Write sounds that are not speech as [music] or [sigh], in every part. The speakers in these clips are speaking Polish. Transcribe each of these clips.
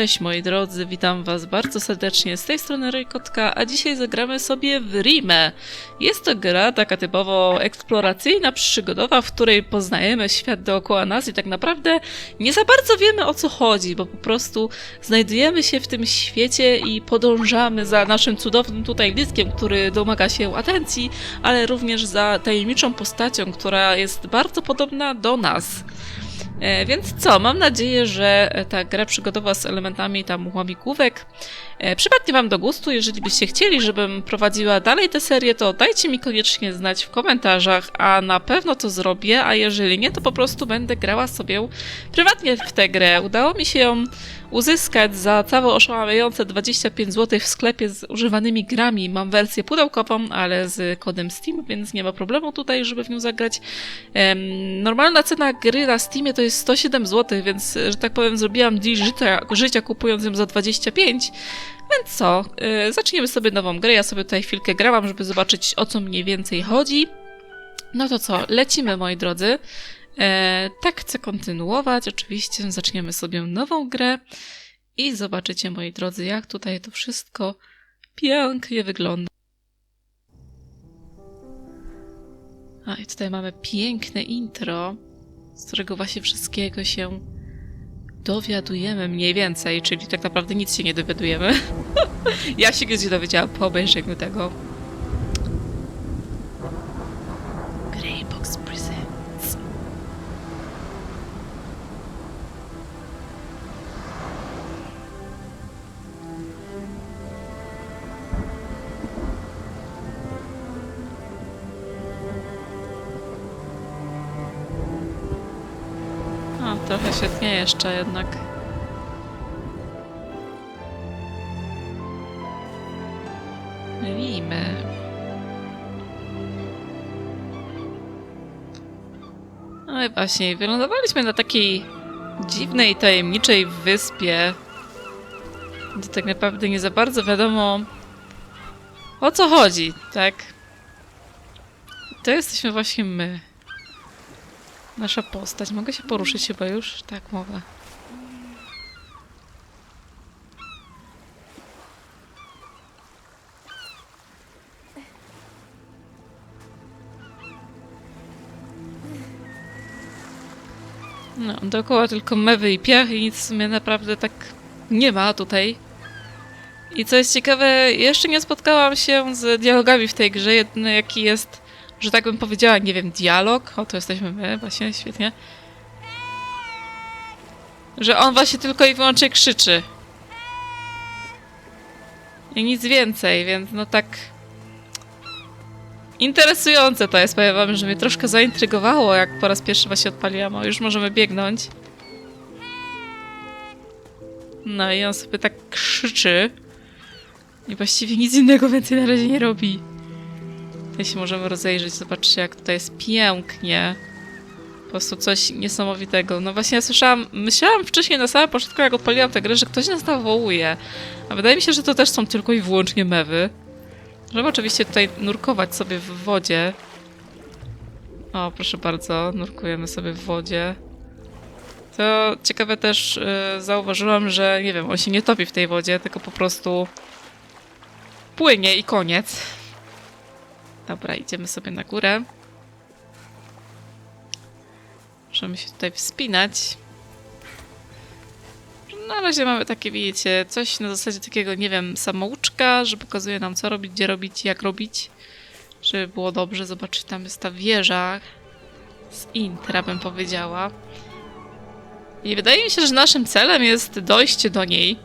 Cześć moi drodzy, witam was bardzo serdecznie z tej strony Rojkotka, a dzisiaj zagramy sobie w Rimę. Jest to gra taka typowo eksploracyjna, przygodowa, w której poznajemy świat dookoła nas i tak naprawdę nie za bardzo wiemy o co chodzi, bo po prostu znajdujemy się w tym świecie i podążamy za naszym cudownym tutaj liskiem, który domaga się atencji, ale również za tajemniczą postacią, która jest bardzo podobna do nas. E, Więc co, mam nadzieję, że ta gra przygodowa z elementami tam łamigłówek przypadnie Wam do gustu. Jeżeli byście chcieli, żebym prowadziła dalej tę serię, to dajcie mi koniecznie znać w komentarzach, a na pewno to zrobię, a jeżeli nie, to po prostu będę grała sobie prywatnie w tę grę. Udało mi się ją uzyskać za całe oszałamiające 25 zł w sklepie z używanymi grami. Mam wersję pudełkową, ale z kodem Steam, więc nie ma problemu tutaj, żeby w nią zagrać. Normalna cena gry na Steamie to jest 107 zł, więc, że tak powiem, zrobiłam deal życia, życia kupując ją za 25. Więc co, y, zaczniemy sobie nową grę. Ja sobie tutaj chwilkę grałam, żeby zobaczyć o co mniej więcej chodzi. No to co, lecimy moi drodzy. E, tak chcę kontynuować. Oczywiście zaczniemy sobie nową grę i zobaczycie moi drodzy, jak tutaj to wszystko pięknie wygląda. A i tutaj mamy piękne intro, z którego właśnie wszystkiego się dowiadujemy mniej więcej, czyli tak naprawdę nic się nie dowiadujemy. [laughs] ja się gdzieś dowiedziałam po obejrzeniu tego. O, trochę się tnie jeszcze jednak. Limy. No i właśnie, wylądowaliśmy na takiej dziwnej, tajemniczej wyspie, gdzie tak naprawdę nie za bardzo wiadomo o co chodzi, tak? To jesteśmy właśnie my. Nasza postać. Mogę się poruszyć chyba już? Tak, mogę. No, dookoła tylko mewy i piach i nic w sumie naprawdę tak nie ma tutaj. I co jest ciekawe, jeszcze nie spotkałam się z dialogami w tej grze. Jaki jest że tak bym powiedziała, nie wiem, dialog. O, to jesteśmy my, właśnie, świetnie. Że on właśnie tylko i wyłącznie krzyczy. I nic więcej, więc no tak. Interesujące to jest, powiem wam, że mnie troszkę zaintrygowało, jak po raz pierwszy właśnie odpaliłam. O, już możemy biegnąć. No i on sobie tak krzyczy. I właściwie nic innego więcej na razie nie robi. Się możemy rozejrzeć, zobaczcie jak tutaj jest pięknie. Po prostu coś niesamowitego. No właśnie ja słyszałam, myślałam wcześniej na samym początku jak odpaliłam tę grę, że ktoś nas nawołuje. A wydaje mi się, że to też są tylko i wyłącznie mewy. Możemy oczywiście tutaj nurkować sobie w wodzie. O, proszę bardzo, nurkujemy sobie w wodzie. To ciekawe też yy, zauważyłam, że nie wiem, on się nie topi w tej wodzie, tylko po prostu płynie i koniec. Dobra, idziemy sobie na górę. Możemy się tutaj wspinać. Na razie mamy takie, widzicie, coś na zasadzie takiego, nie wiem, samouczka, że pokazuje nam co robić, gdzie robić, jak robić. Żeby było dobrze. Zobaczcie, tam jest ta wieża z intra, bym powiedziała. I wydaje mi się, że naszym celem jest dojście do niej.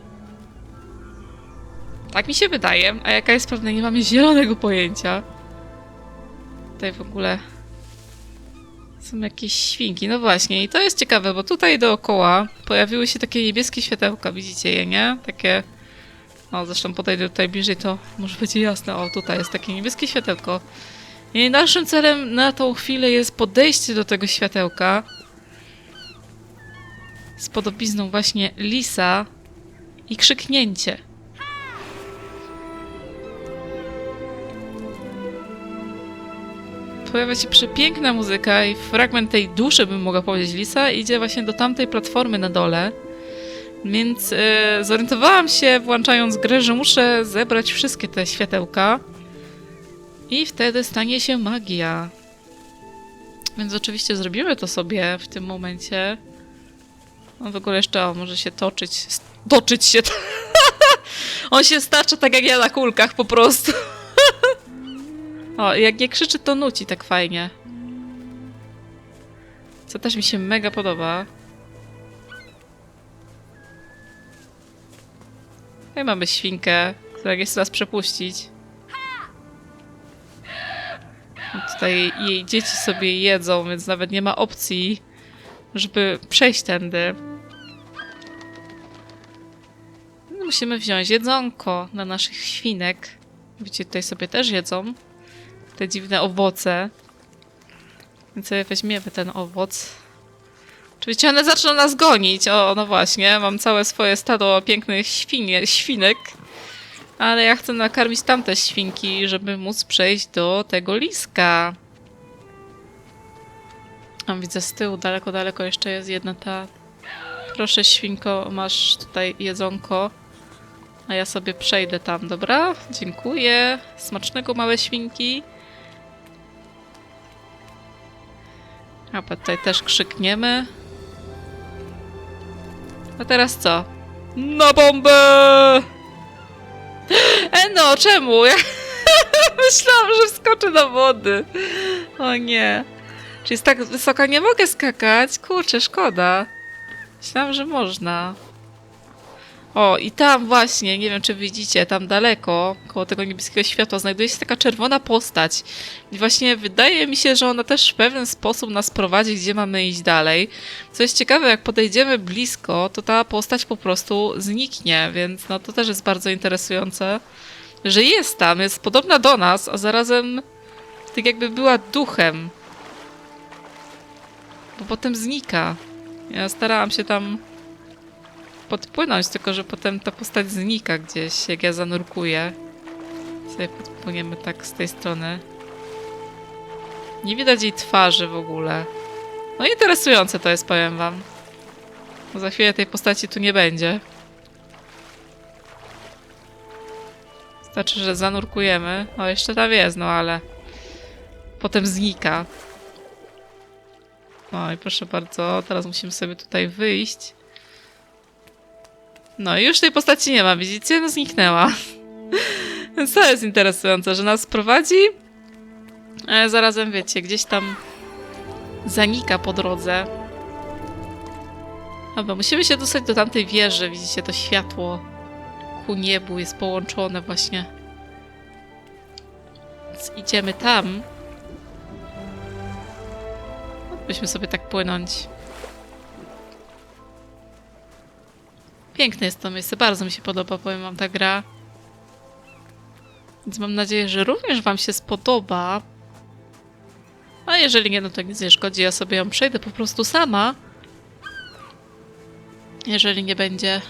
Tak mi się wydaje, a jaka jest prawda, nie mamy zielonego pojęcia. Tutaj w ogóle są jakieś świnki. No właśnie, i to jest ciekawe, bo tutaj dookoła pojawiły się takie niebieskie światełka, widzicie je, nie? Takie... O, zresztą podejdę tutaj bliżej, to może będzie jasne. O, tutaj jest takie niebieskie światełko. I naszym celem na tą chwilę jest podejście do tego światełka z podobizną właśnie lisa i krzyknięcie. Pojawia się przepiękna muzyka i fragment tej duszy, bym mogła powiedzieć, Lisa idzie właśnie do tamtej platformy na dole, Więc e, zorientowałam się, włączając grę, że muszę zebrać wszystkie te światełka. I wtedy stanie się magia. Więc oczywiście zrobimy to sobie w tym momencie. On w ogóle jeszcze o, może się toczyć. Toczyć się! [laughs] On się stacza tak jak ja na kulkach po prostu. O, jak nie krzyczy, to nuci tak fajnie. Co też mi się mega podoba. Tutaj mamy świnkę, która nie chce nas przepuścić. I Tutaj jej dzieci sobie jedzą, więc nawet nie ma opcji, żeby przejść tędy. No, Musimy wziąć jedzonko dla naszych świnek. Widzicie, tutaj sobie też jedzą te dziwne owoce. Więc sobie weźmiemy ten owoc. Oczywiście one zaczną nas gonić. O, no właśnie, mam całe swoje stado pięknych świnie, świnek. Ale ja chcę nakarmić tamte świnki, żeby móc przejść do tego liska. Tam widzę z tyłu, daleko, daleko jeszcze jest jedna ta. Proszę, świnko, masz tutaj jedzonko. A ja sobie przejdę tam, dobra? Dziękuję. Smacznego, małe świnki. A tutaj też krzykniemy. A teraz co? Na bombę! E no, czemu? Ja [laughs] myślałam, że wskoczę do wody. O nie. Czy jest tak wysoka? Nie mogę skakać? Kurczę, szkoda. Myślałam, że można. O, i tam właśnie, nie wiem czy widzicie, tam daleko, koło tego niebieskiego światła, znajduje się taka czerwona postać. I właśnie wydaje mi się, że ona też w pewien sposób nas prowadzi, gdzie mamy iść dalej. Co jest ciekawe, jak podejdziemy blisko, to ta postać po prostu zniknie, więc no to też jest bardzo interesujące, że jest tam, jest podobna do nas, a zarazem tak jakby była duchem. Bo potem znika. Ja starałam się tam podpłynąć, tylko że potem ta postać znika gdzieś, jak ja zanurkuję. Sobie podpłyniemy tak z tej strony. Nie widać jej twarzy w ogóle. No interesujące to jest, powiem wam. Bo za chwilę tej postaci tu nie będzie. Znaczy, że zanurkujemy. O, jeszcze tam jest, no ale... Potem znika. No i proszę bardzo, teraz musimy sobie tutaj wyjść. No i już tej postaci nie ma, widzicie? No zniknęła. [laughs] Więc to jest interesujące, że nas prowadzi, ale zarazem wiecie, gdzieś tam zanika po drodze. Dobra, musimy się dostać do tamtej wieży. Widzicie, to światło ku niebu jest połączone właśnie. Więc idziemy tam. Byśmy sobie tak płynąć. Piękne jest to miejsce, bardzo mi się podoba, powiem wam ta gra. Więc mam nadzieję, że również wam się spodoba. A jeżeli nie, no to nic nie szkodzi, ja sobie ją przejdę po prostu sama. Jeżeli nie będzie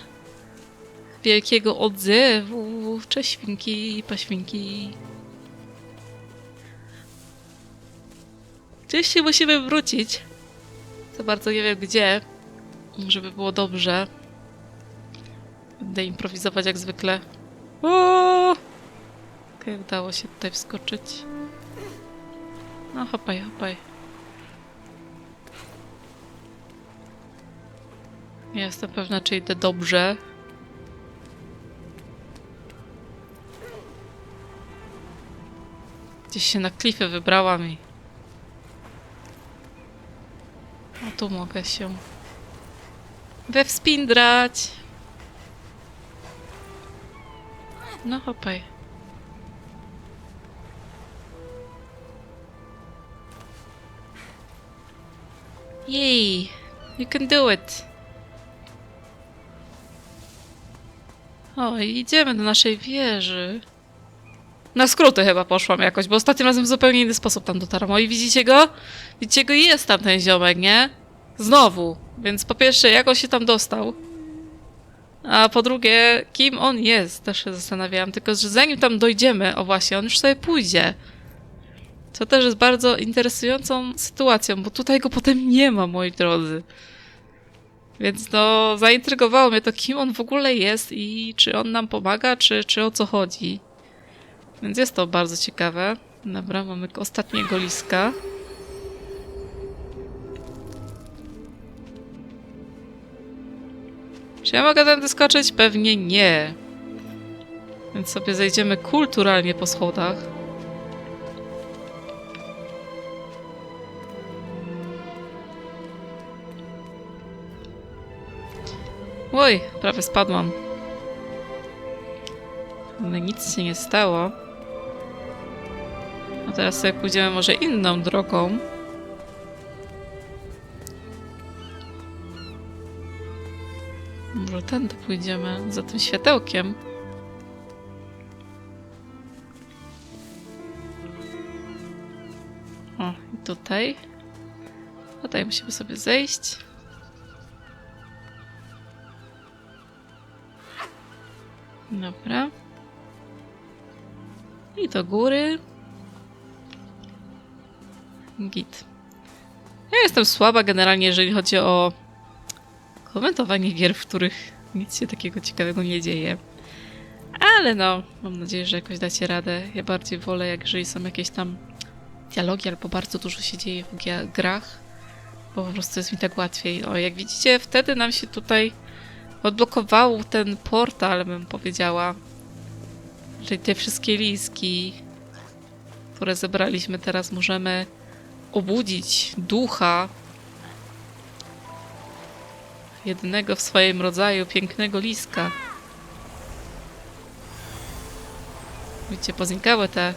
wielkiego odzewu. Cześć świnki, paświnki. Gdzieś się musimy wrócić. Za bardzo nie wiem gdzie, żeby było dobrze. Będę improwizować jak zwykle. Okej, udało się tutaj wskoczyć. No, hopaj, hopaj. Nie jestem pewna, czy idę dobrze. Gdzieś się na klify wybrałam i... O, tu mogę się... Wewspindrać! No hopaj. Yay! You can do it! O, idziemy do naszej wieży. Na skróty chyba poszłam jakoś, bo ostatnim razem w zupełnie inny sposób tam dotarłam. O, i widzicie go? Widzicie go? Jest tam ten ziomek, nie? Znowu. Więc po pierwsze, jak on się tam dostał? A po drugie, kim on jest? Też się zastanawiałam. Tylko, że zanim tam dojdziemy, o właśnie, on już sobie pójdzie. Co też jest bardzo interesującą sytuacją, bo tutaj go potem nie ma, moi drodzy. Więc no, zaintrygowało mnie to, kim on w ogóle jest i czy on nam pomaga, czy, czy o co chodzi. Więc jest to bardzo ciekawe. Dobra, mamy ostatniego liska. Czy ja mogę tędy skoczyć? Pewnie nie. Więc sobie zejdziemy kulturalnie po schodach. Oj, prawie spadłam. Ale nic się nie stało. A teraz sobie pójdziemy może inną drogą. Tędy pójdziemy, za tym światełkiem. O, i tutaj. Tutaj musimy sobie zejść. Dobra. I do góry. Git. Ja jestem słaba generalnie, jeżeli chodzi o komentowanie gier, w których nic się takiego ciekawego nie dzieje. Ale no, mam nadzieję, że jakoś dacie radę. Ja bardziej wolę, jak jeżeli są jakieś tam dialogi albo bardzo dużo się dzieje w grach, bo po prostu jest mi tak łatwiej. O, jak widzicie, wtedy nam się tutaj odblokował ten portal, bym powiedziała. Czyli te wszystkie liski, które zebraliśmy teraz, możemy obudzić ducha jednego w swoim rodzaju pięknego liska. Widzicie, poznikały te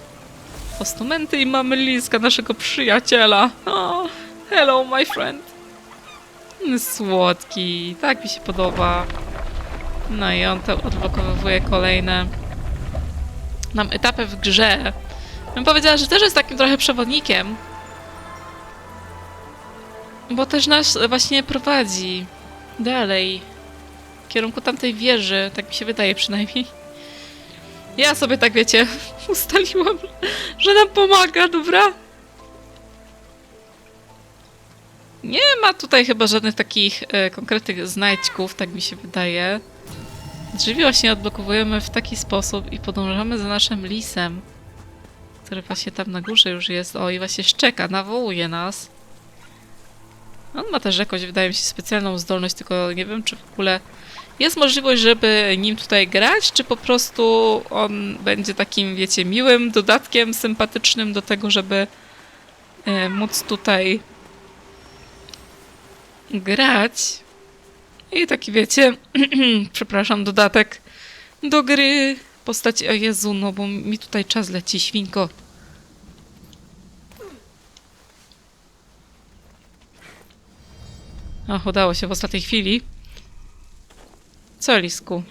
postumenty i mamy liska naszego przyjaciela. O, hello, my friend. Słodki, tak mi się podoba. No i on to odblokowuje kolejne nam etapy w grze. Bym powiedziała, że też jest takim trochę przewodnikiem. Bo też nas właśnie prowadzi dalej w kierunku tamtej wieży, tak mi się wydaje przynajmniej. Ja sobie tak wiecie, [laughs] ustaliłam, że nam pomaga, dobra? Nie ma tutaj chyba żadnych takich e, konkretnych znajdźków, tak mi się wydaje. Drzwi właśnie odblokowujemy w taki sposób i podążamy za naszym lisem, który właśnie tam na górze już jest. O, i właśnie szczeka, nawołuje nas. On ma też jakąś, wydaje mi się, specjalną zdolność, tylko nie wiem, czy w ogóle jest możliwość, żeby nim tutaj grać, czy po prostu on będzie takim, wiecie, miłym dodatkiem, sympatycznym do tego, żeby e, móc tutaj grać. I taki, wiecie, [clears throat] przepraszam, dodatek do gry postaci. O Jezu, no bo mi tutaj czas leci, świnko. Ach, udało się w ostatniej chwili. Co, Lisku?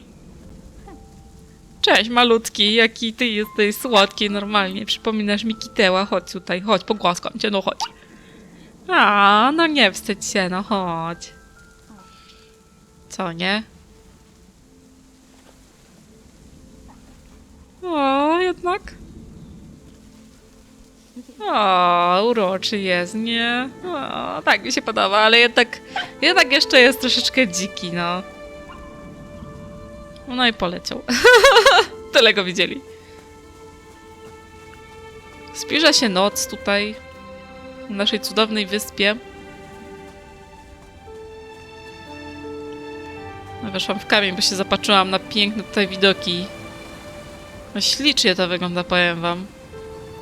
Cześć, malutki, jaki ty jesteś słodki normalnie. Przypominasz mi Kiteła. Chodź tutaj, chodź, pogłaskam cię, no chodź. A, no nie wstydź się, no chodź. Co, nie? O, jednak. O, uroczy jest, nie? O, tak mi się podoba, ale jednak, jednak jeszcze jest troszeczkę dziki, no. No i poleciał. [laughs] Tyle go widzieli. Zbliża się noc tutaj, na naszej cudownej wyspie. No, Weszłam w kamień, bo się zapatrzyłam na piękne tutaj widoki. No ślicznie to wygląda, powiem wam.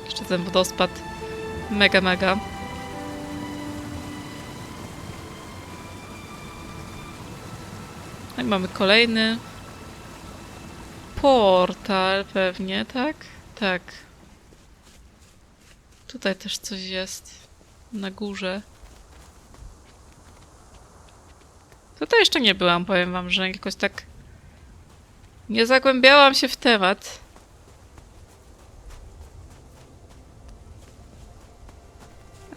Jeszcze ten wodospad. Mega, mega. No i mamy kolejny portal pewnie, tak? Tak. Tutaj też coś jest. Na górze. Tutaj jeszcze nie byłam, powiem wam, że jakoś tak nie zagłębiałam się w temat.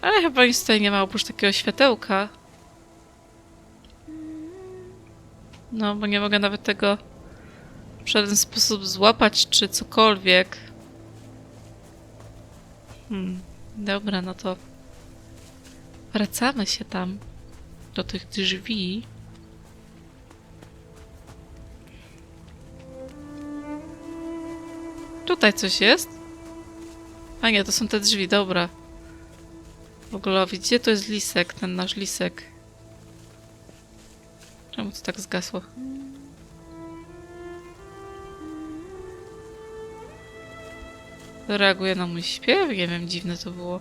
Ale chyba nic tutaj nie ma oprócz takiego światełka. No, bo nie mogę nawet tego w żaden sposób złapać, czy cokolwiek. Hmm, dobra, no to wracamy się tam do tych drzwi. Tutaj coś jest? A nie, to są te drzwi, dobra. W ogóle widzicie, to jest lisek, ten nasz lisek. Czemu to tak zgasło? Reaguje na mój śpiew? Nie wiem, dziwne to było.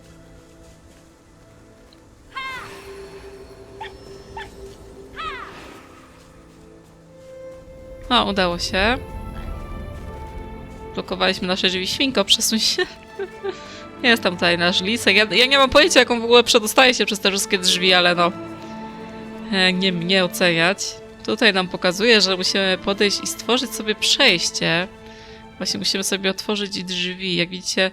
O, udało się. Blokowaliśmy nasze drzwi. Świnko, przesuń się. [laughs] Jest tam tutaj nasz lisek. Ja, ja nie mam pojęcia, jak on w ogóle przedostaje się przez te wszystkie drzwi, ale no... e, Nie mnie oceniać. Tutaj nam pokazuje, że musimy podejść i stworzyć sobie przejście. Właśnie musimy sobie otworzyć drzwi. Jak widzicie,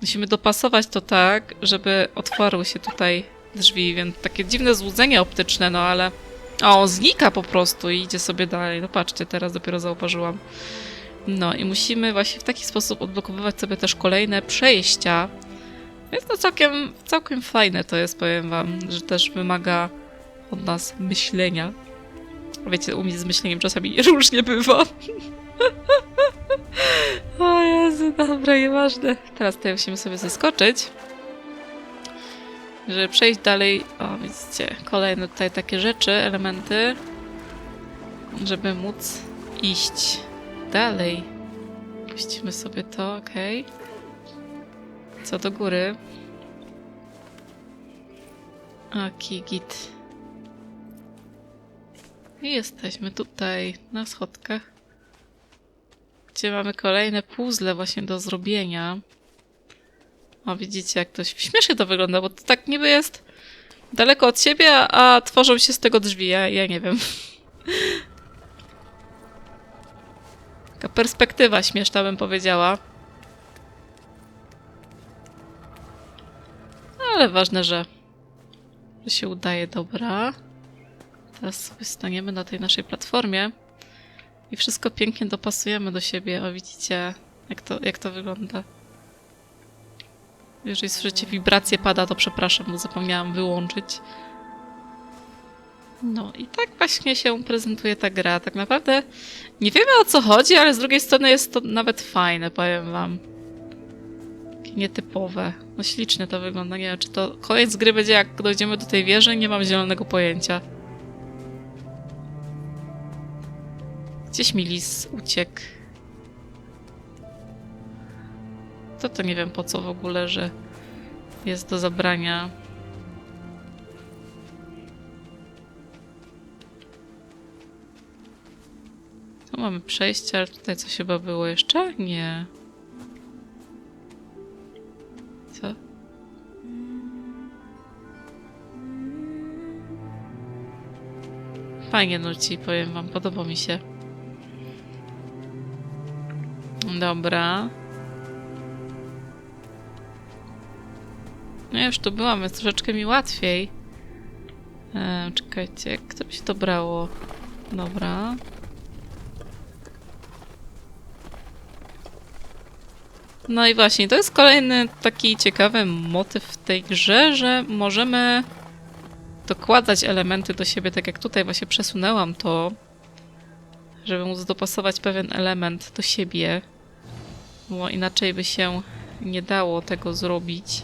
musimy dopasować to tak, żeby otwarły się tutaj drzwi, więc takie dziwne złudzenie optyczne, no ale... O, on znika po prostu i idzie sobie dalej. No patrzcie, teraz dopiero zauważyłam. No i musimy właśnie w taki sposób odblokowywać sobie też kolejne przejścia. Więc to całkiem, całkiem fajne to jest, powiem wam, że też wymaga od nas myślenia. Wiecie, u mnie z myśleniem czasami [laughs] różnie bywa. [laughs] o Jezu, dobra, nieważne. Teraz tutaj musimy sobie zeskoczyć. Żeby przejść dalej, o widzicie, kolejne tutaj takie rzeczy, elementy, żeby móc iść dalej. Puścimy sobie to, ok. Co do góry. Aki, git. I jesteśmy tutaj, na schodkach. Gdzie mamy kolejne puzzle właśnie do zrobienia. O, widzicie, jak to śmiesznie to wygląda, bo to tak niby jest daleko od siebie, a tworzą się z tego drzwi. Ja, ja nie wiem. Taka perspektywa śmieszna, bym powiedziała. Ale ważne, że, że się udaje. Dobra. Teraz sobie staniemy na tej naszej platformie i wszystko pięknie dopasujemy do siebie. O, widzicie, jak to, jak to wygląda. Jeżeli słyszycie wibrację pada, to przepraszam, bo zapomniałam wyłączyć. No i tak właśnie się prezentuje ta gra. Tak naprawdę nie wiemy o co chodzi, ale z drugiej strony jest to nawet fajne, powiem wam. Takie nietypowe. No ślicznie to wygląda. Nie wiem, czy to koniec gry będzie jak dojdziemy do tej wieży, nie mam zielonego pojęcia. Gdzieś mi lis uciekł. To to nie wiem po co w ogóle, że jest do zabrania. Tu mamy przejście, ale tutaj coś chyba było jeszcze? Nie. Co? Fajnie nuci, powiem wam, podoba mi się. Dobra. No ja już tu byłam, więc troszeczkę mi łatwiej. E, czekajcie, jak to by się to brało? Dobra. No i właśnie, to jest kolejny taki ciekawy motyw w tej grze, że możemy dokładać elementy do siebie, tak jak tutaj właśnie przesunęłam to, żeby móc dopasować pewien element do siebie, bo inaczej by się nie dało tego zrobić.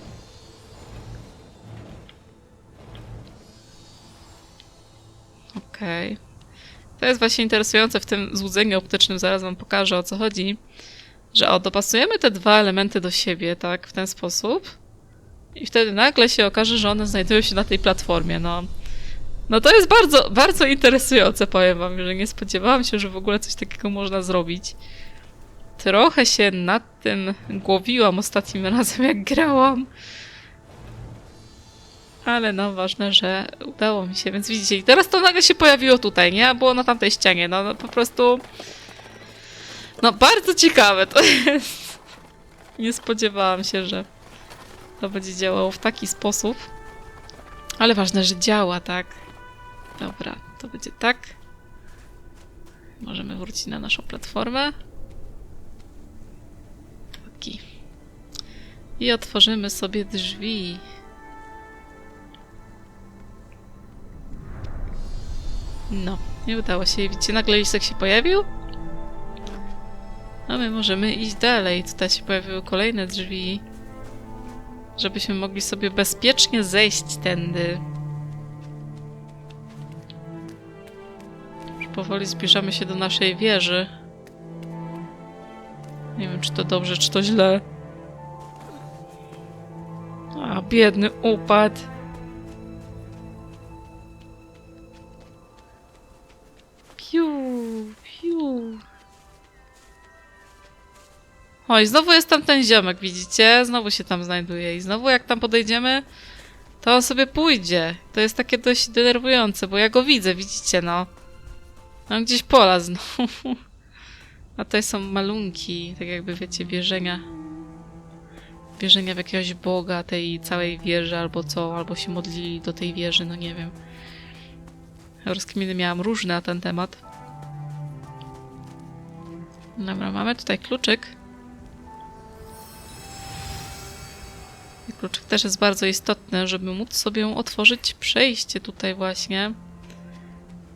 Okej. To jest właśnie interesujące w tym złudzeniu optycznym, zaraz wam pokażę o co chodzi, że o, dopasujemy te dwa elementy do siebie, tak, w ten sposób i wtedy nagle się okaże, że one znajdują się na tej platformie, no. No to jest bardzo, bardzo interesujące, powiem wam, że nie spodziewałam się, że w ogóle coś takiego można zrobić. Trochę się nad tym głowiłam ostatnim razem, jak grałam. Ale no, ważne, że udało mi się, więc widzicie. I teraz to nagle się pojawiło tutaj, nie? Było na tamtej ścianie, no, no po prostu... No, bardzo ciekawe to jest. Nie spodziewałam się, że to będzie działało w taki sposób. Ale ważne, że działa, tak? Dobra, to będzie tak. Możemy wrócić na naszą platformę. Taki. I otworzymy sobie drzwi. No, nie udało się. Widzicie, nagle lisek się pojawił. A my możemy iść dalej. Tutaj się pojawiły kolejne drzwi. Żebyśmy mogli sobie bezpiecznie zejść tędy. Już powoli zbliżamy się do naszej wieży. Nie wiem, czy to dobrze, czy to źle. A, biedny upadł. Oj, znowu jest tam ten ziomek, widzicie? Znowu się tam znajduje i znowu jak tam podejdziemy, to on sobie pójdzie. To jest takie dość denerwujące, bo ja go widzę, widzicie, no. On gdzieś pola znowu. [laughs] A tutaj są malunki, tak jakby wiecie, wierzenia. Wierzenia w jakiegoś boga tej całej wieży, albo co, albo się modlili do tej wieży, no nie wiem. Rozkminy miałam różne na ten temat. Dobra, mamy tutaj kluczyk. I kluczyk też jest bardzo istotny, żeby móc sobie otworzyć przejście tutaj właśnie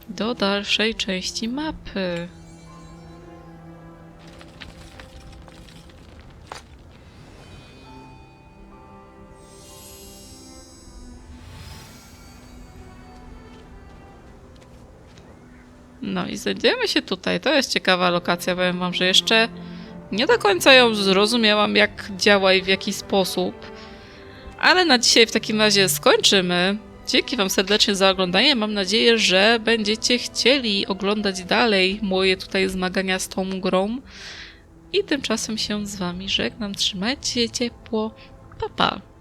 do dalszej części mapy. No i znajdujemy się tutaj. To jest ciekawa lokacja. Powiem wam, że jeszcze nie do końca ją zrozumiałam, jak działa i w jaki sposób. Ale na dzisiaj w takim razie skończymy. Dzięki wam serdecznie za oglądanie. Mam nadzieję, że będziecie chcieli oglądać dalej moje tutaj zmagania z tą grą. I tymczasem się z wami żegnam. Trzymajcie się ciepło. Pa, pa.